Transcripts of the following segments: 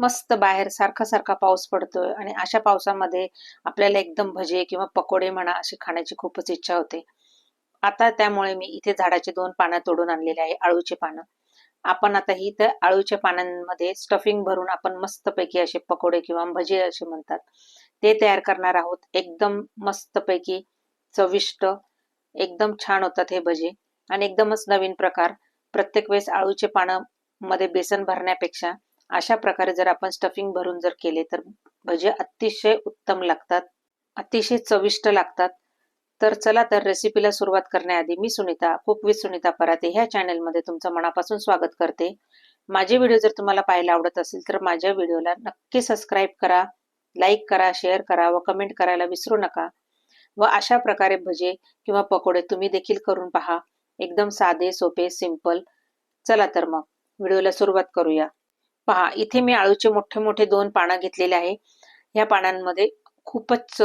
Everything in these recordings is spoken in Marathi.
मस्त बाहेर सारखा सारखा पाऊस पडतोय आणि अशा पावसामध्ये आपल्याला एकदम भजे किंवा पकोडे म्हणा अशी खाण्याची खूपच इच्छा होते. आता त्यामुळे मी इथे झाडाचे दोन पानं तोडून आणलेले आहे आळूचे पानं. आपण आता ही तर आळूच्या पानांमध्ये स्टफिंग भरून आपण मस्तपैकी असे पकोडे किंवा भजे असे म्हणतात. ते तयार करणार आहोत. एकदम मस्तपैकी चविष्ट एकदम छान होतात हे भजे. आणि एकदमच नवीन प्रकार. प्रत्येक वेळेस आळूचे पानं मध्ये बेसन भरण्यापेक्षा अशा प्रकारे जर आपण स्टफिंग भरून जर केले तर भजे अतिशय उत्तम लागतात अतिशय चविष्ट लागतात. तर चला तर रेसिपीला सुरुवात करण्याआधी मी सुनीता कुक सुनीता पराते ह्या चॅनलमध्ये तुमचं मनापासून स्वागत करते. माझे व्हिडिओ जर तुम्हाला पाहायला आवडत असेल तर माझ्या व्हिडिओला नक्की सबस्क्राईब करा लाईक करा शेअर करा व कमेंट करायला विसरू नका. व अशा प्रकारे भजे किंवा पकोडे तुम्ही देखील करून पहा. एकदम साधे सोपे सिंपल चला तर मग व्हिडिओला सुरुवात करूया. पहा इथे मी आळूचे मोठे मोठे दोन पानं घेतलेले आहे. या पानांमध्ये खूपच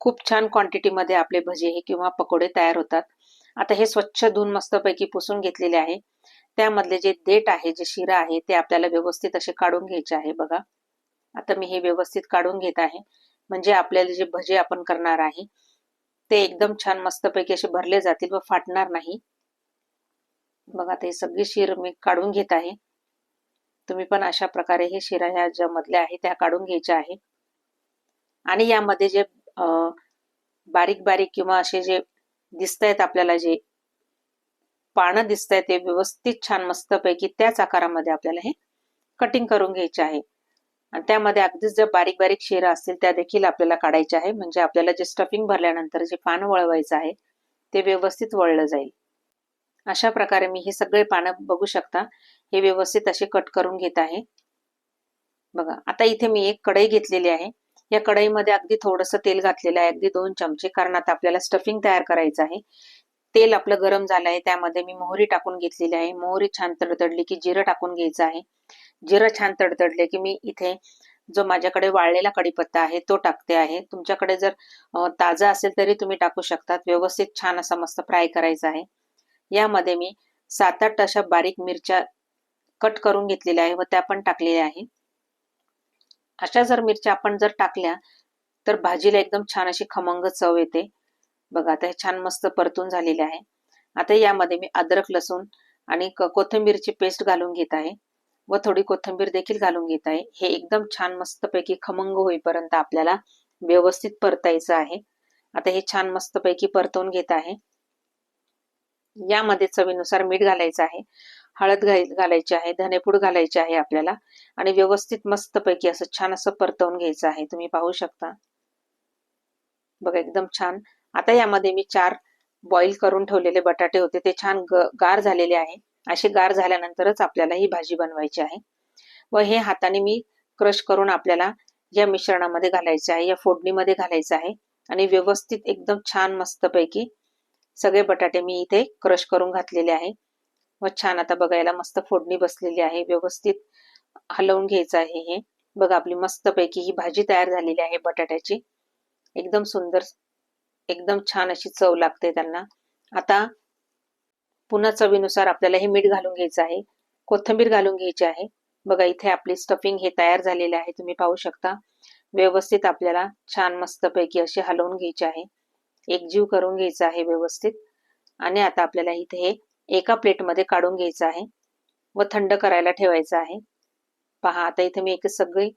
खूप छान क्वांटिटीमध्ये आपले भजे हे किंवा पकोडे तयार होतात. आता हे स्वच्छ धुवून मस्तपैकी पुसून घेतलेले आहे. त्यामधले जे देठ आहे जे शिरा आहे ते आपल्याला व्यवस्थित असे काढून घ्यायचे आहे बघा. आता मी हे व्यवस्थित काढून घेत आहे. म्हणजे आपल्याला जे भजे आपण करणार आहे ते एकदम छान मस्तपैकी असे भरले जातील व फाटणार नाही. बघा ते सगळी शिर मी काढून घेत आहे. तुम्ही पण अशा प्रकारे हे शिरा ह्या ज्या मधल्या आहे त्या काढून घ्यायच्या आहे आणि यामध्ये जे बारीक बारीक किंवा असे जे दिसत आहेत आपल्याला जे पानं दिसत आहेत ते व्यवस्थित छान मस्तपैकी त्याच आकारामध्ये आपल्याला हे कटिंग करून घ्यायचे आहे. आणि त्यामध्ये अगदीच जर बारीक बारीक शिरा असतील त्या देखील आपल्याला काढायच्या आहे. म्हणजे आपल्याला जे स्टफिंग भरल्यानंतर जे पान वळवायचं आहे ते व्यवस्थित वळलं जाईल. अशा प्रकारे मी हे सगळे पानं बघू शकता. हे व्यवस्थित असे कट करून घेत आहे. बघा आता इथे मी एक कढई घेतलेली आहे. या कढईमध्ये अगदी थोडस तेल घातलेलं आहे. अगदी दोन चमचे कारण आता आपल्याला स्टफिंग तयार करायचं आहे. तेल आपलं गरम झालं आहे. त्यामध्ये मी मोहरी टाकून घेतलेली आहे. मोहरी छान तडतडली की जिरं टाकून घ्यायचं आहे. जिरं छान तडतडले की मी इथे जो माझ्याकडे वाळलेला कढीपत्ता आहे तो टाकते आहे. तुमच्याकडे जर ताजा असेल तरी तुम्ही टाकू शकतात. व्यवस्थित छान असा मस्त फ्राय करायचा आहे. यामध्ये मी सात आठ अशा बारीक मिरच्या कट करून घेतलेल्या आहे व त्या पण टाकलेल्या आहे. अशा जर मिरच्या आपण जर टाकल्या तर भाजीला एकदम छान अशी खमंग चव येते. बघा आता हे छान मस्त परतून झालेले आहे. आता यामध्ये मी अद्रक लसूण आणि कोथिंबीरची पेस्ट घालून घेत आहे व थोडी कोथिंबीर देखील घालून घेत आहे. हे एकदम छान मस्तपैकी खमंग होईपर्यंत आपल्याला व्यवस्थित परतायचं आहे. आता हे छान मस्तपैकी परतवून घेत आहे. यामध्ये चवीनुसार मीठ घालायचं आहे. हळद घालायची आहे धनेपूड घालायची आहे आपल्याला आणि व्यवस्थित मस्तपैकी असं छान असं परतवून घ्यायचं आहे. तुम्ही पाहू शकता. बघा एकदम छान. आता यामध्ये मी चार बॉईल करून ठेवलेले बटाटे होते. ते छान गार झालेले आहे. असे गार झाल्यानंतरच आपल्याला ही भाजी बनवायची आहे. व हे हाताने मी क्रश करून आपल्याला या मिश्रणामध्ये घालायचे आहे. या फोडणीमध्ये घालायचं आहे. आणि व्यवस्थित एकदम छान मस्तपैकी सगळे बटाटे मी इथे क्रश करून घातलेले आहे. व छान आता बघायला मस्त फोडणी बसलेली आहे व्यवस्थित हलवून घ्यायचं आहे हे. बघा आपली मस्तपैकी ही भाजी तयार झालेली आहे बटाट्याची. एकदम सुंदर एकदम छान अशी चव लागते त्यांना. आता पुन्हा चवीनुसार आपल्याला हे मीठ घालून घ्यायचं आहे कोथिंबीर घालून घ्यायची आहे. बघा इथे आपली स्टफिंग हे तयार झालेले आहे तुम्ही पाहू शकता. व्यवस्थित आपल्याला छान मस्तपैकी अशी हलवून घ्यायची आहे. एकजीव करून घ्यायचं आहे व्यवस्थित. आणि आता आपल्याला इथे हे एका प्लेटमध्ये काढून घ्यायचं आहे व थंड करायला ठेवायचं आहे. पहा आता इथे मी एक सगळी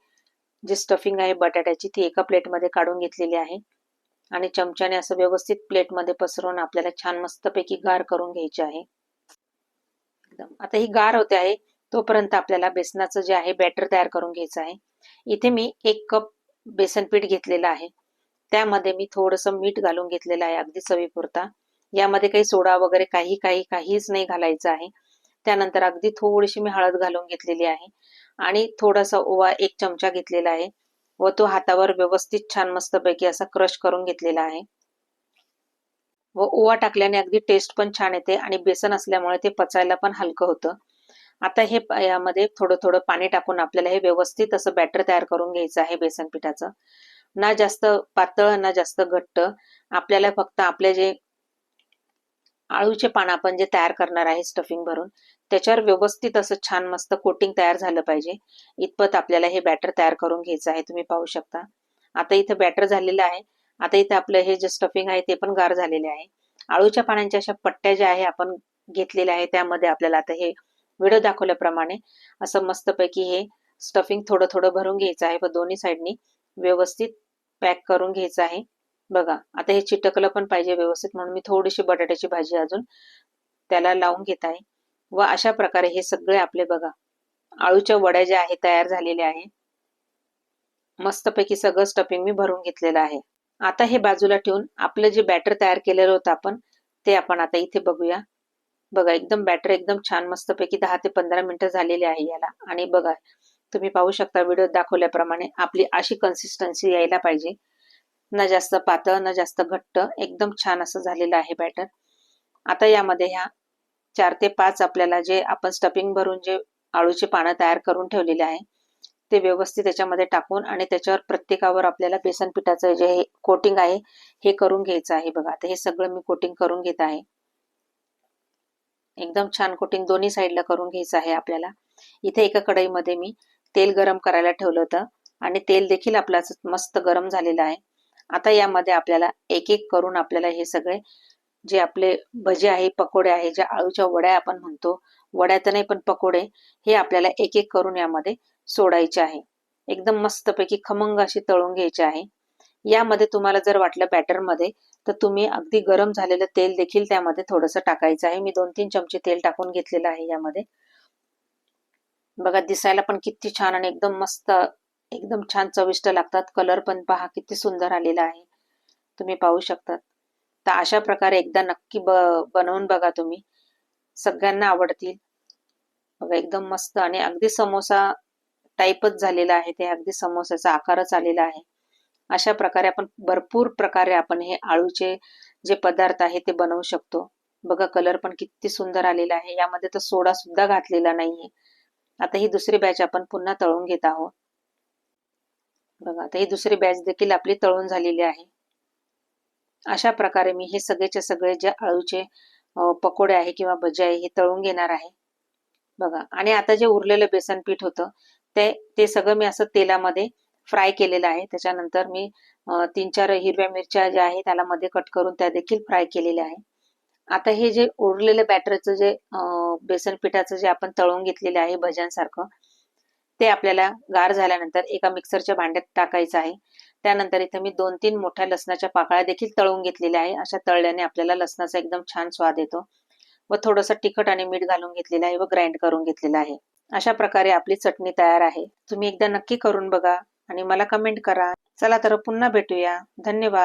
जी स्टफिंग आहे बटाट्याची ती एका प्लेटमध्ये काढून घेतलेली आहे. आणि चमच्याने असं व्यवस्थित प्लेटमध्ये पसरवून आपल्याला छान मस्तपैकी गार करून घ्यायची आहे. एकदम. आता ही गार होते आहे तोपर्यंत आपल्याला बेसनाचं जे आहे बॅटर तयार करून घ्यायचं आहे. इथे मी एक कप बेसन पीठ घेतलेलं आहे. त्यामध्ये मी थोडंसं मीठ घालून घेतलेलं आहे अगदी चवीपुरता. यामध्ये काही सोडा वगैरे काही काही काहीच नाही घालायचं आहे. त्यानंतर अगदी थोडीशी मी हळद घालून घेतलेली आहे. आणि थोडासा ओवा एक चमचा घेतलेला आहे व तो हातावर व्यवस्थित छान मस्तपैकी असा क्रश करून घेतलेला आहे. व ओवा टाकल्याने अगदी टेस्ट पण छान येते आणि बेसन असल्यामुळे ते पचायला पण हलकं होतं. आता हे यामध्ये थोडं थोडं पाणी टाकून आपल्याला हे व्यवस्थित असं बॅटर तयार करून घ्यायचं आहे बेसन पिठाचं. ना जास्त पातळ ना जास्त घट्ट. आपल्याला फक्त आपले जे आळूचे पान आपण जे तयार करणार आहे स्टफिंग भरून त्याच्यावर व्यवस्थित असं छान मस्त कोटिंग तयार झालं पाहिजे. इतपत आपल्याला हे बॅटर तयार करून घ्यायचं आहे तुम्ही पाहू शकता. आता इथं बॅटर झालेलं आहे. आता इथे आपलं हे जे स्टफिंग आहे ते पण गार झालेले आहे. आळूच्या पानांच्या अशा पट्ट्या ज्या आहे आपण घेतलेल्या आहे त्यामध्ये आपल्याला आता हे व्हिडिओ दाखवल्याप्रमाणे असं मस्तपैकी हे स्टफिंग थोडं थोडं भरून घ्यायचं आहे. व दोन्ही साईडनी व्यवस्थित पॅक करून घ्यायचं आहे. बघा आता हे चिटकलं पण पाहिजे व्यवस्थित म्हणून मी थोडीशी बटाट्याची भाजी अजून त्याला लावून घेत आहे. व अशा प्रकारे हे सगळे आपले बघा आळूच्या वड्या ज्या आहे तयार झालेल्या आहे मस्तपैकी सगळं स्टफिंग मी भरून घेतलेलं आहे. आता हे बाजूला ठेवून आपलं जे बॅटर तयार केलेलं होतं आपण ते आपण आता इथे बघूया. बघा एकदम बॅटर एकदम छान मस्तपैकी दहा ते पंधरा मिनिटं झालेली आहे याला. आणि बघा तुम्ही पाहू शकता व्हिडिओ दाखवल्याप्रमाणे आपली अशी कन्सिस्टन्सी यायला पाहिजे. न जास्त पातळ न जास्त घट्ट. एकदम छान असं झालेलं आहे बॅटर आता यामध्ये ह्या चार ते पाच आपल्याला जे आपण स्टफिंग भरून जे आळूचे पानं तयार करून ठेवलेले आहे ते व्यवस्थित त्याच्यामध्ये टाकून आणि त्याच्यावर प्रत्येकावर आपल्याला बेसन पिठाचं जे हे कोटिंग आहे हे करून घ्यायचं आहे बघा. आता हे सगळं मी कोटिंग करून घेत आहे. एकदम छान कोटिंग दोन्ही साईडला करून घ्यायचं आहे आपल्याला. इथे एका कढईमध्ये मी तेल गरम करायला ठेवलं होतं आणि तेल देखील आपलं मस्त गरम झालेलं आहे. आता यामध्ये आपल्याला एक एक करून आपल्याला हे सगळे जे आपले भजे आहे पकोडे आहे ज्या आळूच्या वड्या आपण म्हणतो वड्या तर नाही पण पकोडे हे आपल्याला एक एक करून यामध्ये सोडायचे आहे. एकदम मस्तपैकी खमंग अशी तळून घ्यायचे आहे. यामध्ये तुम्हाला जर वाटलं बॅटरमध्ये तर तुम्ही अगदी गरम झालेलं तेल देखील त्यामध्ये थोडंसं टाकायचं आहे. मी दोन तीन चमचे तेल टाकून घेतलेलं आहे यामध्ये. बघा दिसायला पण किती छान आणि एकदम मस्त एकदम छान चविष्ट लागतात. कलर पण पहा किती सुंदर आलेला आहे. तुम्ही पाहू शकतात. तर अशा प्रकारे एकदा नक्की ब बनवून बघा तुम्ही. सगळ्यांना आवडतील. बघा एकदम मस्त आणि अगदी समोसा टाईपच झालेला आहे ते. अगदी समोसाचा आकारच आलेला आहे. अशा प्रकारे आपण भरपूर प्रकारे आपण हे आळूचे जे पदार्थ आहे ते बनवू शकतो. बघा कलर पण किती सुंदर आलेला आहे. यामध्ये तर सोडा सुद्धा घातलेला नाहीये. आता ही दुसरी बॅच आपण पुन्हा तळून घेत आहोत. बघा आता ही दुसरी बॅच देखील आपली तळून झालेली आहे. अशा प्रकारे मी हे सगळेचे सगळे जे आळूचे पकोडे आहे किंवा भजे आहे हे तळून घेणार आहे. बघा आणि आता जे उरलेलं बेसन पीठ होतं ते ते सगळं मी असं तेलामध्ये फ्राय केलेलं आहे. त्याच्यानंतर मी तीन चार हिरव्या मिरच्या ज्या आहेत त्याला मध्ये कट करून त्या देखील फ्राय केलेल्या आहे. आता हे जे उरलेलं बॅटरचं जे बेसन पिठाचं जे आपण तळून घेतलेले आहे भज्यांसारखं ते आपल्याला गार झाल्यानंतर एका मिक्सरच्या भांड्यात टाकायचं आहे. त्यानंतर इथे मी दोन तीन मोठ्या लसणाच्या पाकळ्या देखील तळून घेतलेल्या आहे. अशा तळल्याने आपल्याला लसणाचा एकदम छान स्वाद येतो व थोडंसं तिखट आणि मीठ घालून घेतलेलं आहे व ग्राइंड करून घेतलेलं आहे. अशा प्रकारे आपली चटणी तयार आहे. तुम्ही एकदा नक्की करून बघा आणि मला कमेंट करा. चला तर पुन्हा भेटूया. धन्यवाद.